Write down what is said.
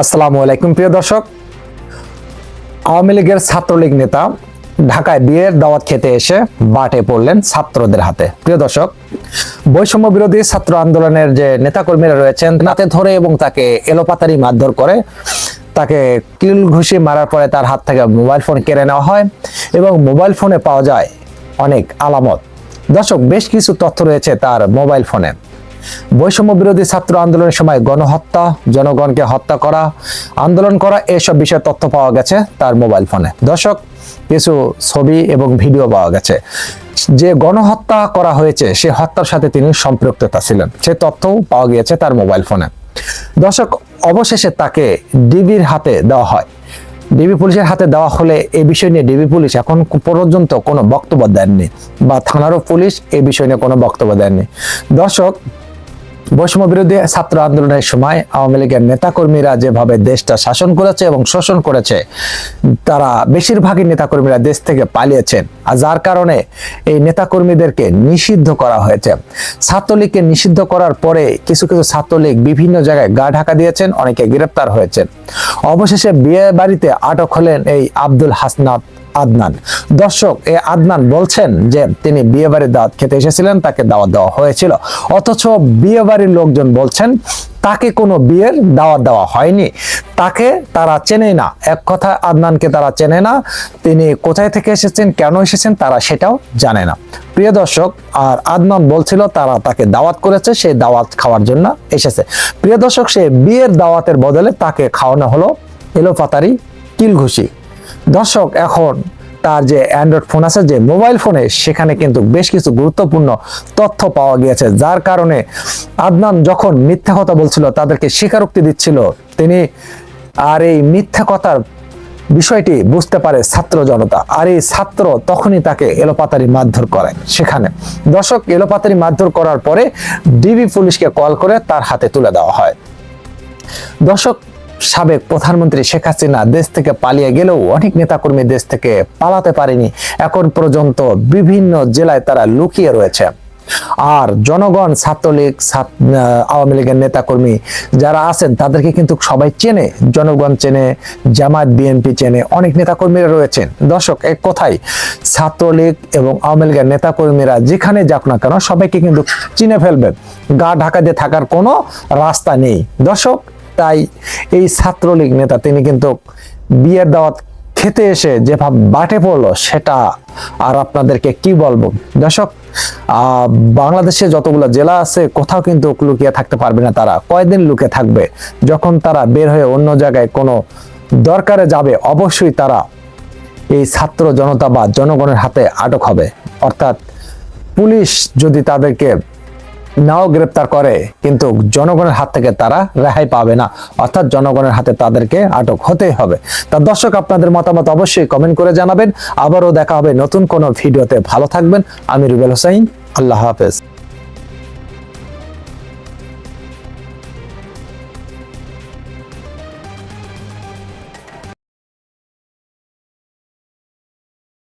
আসসালামু আলাইকুম, প্রিয় দর্শক। আওয়ামী লীগের ছাত্রলীগ নেতা ঢাকায় বিয়ের দাওয়াত খেতে এসে বাটে পড়লেন ছাত্রদের হাতে। প্রিয় দর্শক, বৈষম্য বিরোধী ছাত্র আন্দোলনের যে নেতাকর্মীরা রয়েছেন, নাতে ধরে এবং তাকে এলোপাতারি মারধর করে তাকে কিল ঘুষি মারার পরে তার হাত থেকে মোবাইল ফোন কেড়ে নেওয়া হয় এবং মোবাইল ফোনে পাওয়া যায় অনেক আলামত। দর্শক, বেশ কিছু তথ্য রয়েছে তার মোবাইল ফোনে। বৈষম্য বিরোধী ছাত্র আন্দোলনের সময় গণহত্যা, জনগণকে হত্যা করা, আন্দোলন করা, এসব বিষয়ে তথ্য পাওয়া গেছে তার মোবাইল ফোনে। দর্শক, কিছু ছবি এবং ভিডিও পাওয়া গেছে। যে গণহত্যা করা হয়েছে, সে হত্যার সাথে তিনি সম্পৃক্ততা ছিলেন। সে তথ্যও পাওয়া গিয়েছে তার মোবাইল ফোনে। দর্শক, অবশেষে তাকে ডিবির হাতে দেওয়া হয়। ডিবি পুলিশের হাতে দেওয়া হলে এ বিষয় নিয়ে ডিবি পুলিশ এখন পর্যন্ত কোনো বক্তব্য দেননি বা থানারও পুলিশ এ বিষয় নিয়ে কোনো বক্তব্য দেননি। দর্শক বৈষম্য বিরোধী ছাত্র আন্দোলনের সময় আওয়ামী লীগের নেতাকর্মীরা যেভাবে দেশটা শাসন করেছে এবং শোষণ করেছে, তারা বেশিরভাগই নেতাকর্মীরা দেশ থেকে পালিয়েছেন। আর যার কারণে এই নেতাকর্মীদেরকে নিষিদ্ধ করা হয়েছে। ছাত্রলীগকে নিষিদ্ধ করার পরে কিছু কিছু ছাত্রলীগ বিভিন্ন জায়গায় গা ঢাকা দিয়েছেন, অনেকে গ্রেপ্তার হয়েছেন। অবশেষে বিয়ে বাড়িতে আটক হলেন এই আব্দুল হাসনাত আদনান। দর্শক, এ আদনান বলছেন যে তিনি বিয়ে বাড়ির দাওয়াত খেতে এসেছিলেন, তাকে দাওয়াত দেওয়া হয়েছিল। অথচ বিয়ে বাড়ির লোকজন বলছেন, তাকে কোনো বিয়ের দাওয়াত দেওয়া হয়নি। তাকে তারা চেনে না। এক কথা, আদনানকে তারা চেনে না। তিনি কোথায় থেকে এসেছেন, কেন এসেছেন, তারা সেটাও জানে না। প্রিয় দর্শক, আর আদনান বলছিল, তারা তাকে দাওয়াত করেছে সেই দাওয়াত খাওয়ার জন্য এসেছে। প্রিয় দর্শক, সে বিয়ের দাওয়াতের বদলে তাকে খাওয়ানো হলো এলোপাতারি, কিলঘুষি। দর্শক, এখন তার যে অ্যান্ড্রয়েড ফোন আছে, যে মোবাইল ফোনে সেখানে কিন্তু বেশ কিছু গুরুত্বপূর্ণ তথ্য পাওয়া গিয়েছে। যার কারণে আদনান যখন মিথ্যা কথা বলছিল, তাদেরকে স্বীকারোক্তি দিচ্ছিল, তিনি আর এই মিথ্যা কথার বিষয়টি বুঝতে পারে ছাত্র জনতা। আর এই ছাত্র তখনই তাকে এলোপাতারি মারধর করে সেখানে। দর্শক এলোপাতারি মারধর করার পরে ডিবি পুলিশকে কল করে তার হাতে তুলে দেওয়া হয়। দর্শক সাবেক প্রধানমন্ত্রী শেখ হাসিনা দেশ থেকে পালিয়ে গেলেও অনেক নেতাকর্মী দেশ থেকে পালাতে পারেনি। এখন পর্যন্ত বিভিন্ন জেলায় তারা লুকিয়ে রয়েছে। আর জনগণ, ছাত্রলীগ, ছাত- আওয়ামী লীগের নেতাকর্মী যারা আছেন, তাদেরকে কিন্তু সবাই চেনে। জনগণ চেনে জামাত বিএনপি চেনে, অনেক নেতাকর্মীরা রয়েছেন। দর্শক, এক কথাই ছাত্রলীগ এবং আওয়ামী লীগের নেতাকর্মীরা যেখানে যাক না কেন সবাইকে কিন্তু চিনে ফেলবে গা ঢাকা দিয়ে থাকার কোনো রাস্তা নেই। দর্শক তাই এই ছাত্রলীগ নেতা তিনি কিন্তু বিয়ের দাওয়াত খেতে এসে যেভাবে বাটে পড়ল সেটা আর আপনাদেরকে কি বলব? দর্শক বাংলাদেশে যতগুলো জেলা আছে, কোথাও কিন্তু লুকিয়ে থাকতে পারবে না তারা। কয়দিন লুকে থাকবে? যখন তারা বের হয়ে অন্য জায়গায় কোনো দরকারে যাবে, অবশ্যই তারা এই ছাত্র জনতা বা জনগণের হাতে আটক হবে। অর্থাৎ পুলিশ যদি তাদেরকে নাও গ্রেপ্তার করে, কিন্তু জনগণের হাত থেকে তারা রেহাই পাবে না। অর্থাৎ জনগণের হাতে তাদেরকে আটক হতেই হবে। তা দর্শক, আপনাদের মতামত অবশ্যই কমেন্ট করে জানাবেন। আবারও দেখা হবে নতুন কোনো ভিডিওতে। ভালো থাকবেন। আমি রুবেল হোসাইন। আল্লাহ হাফেজ।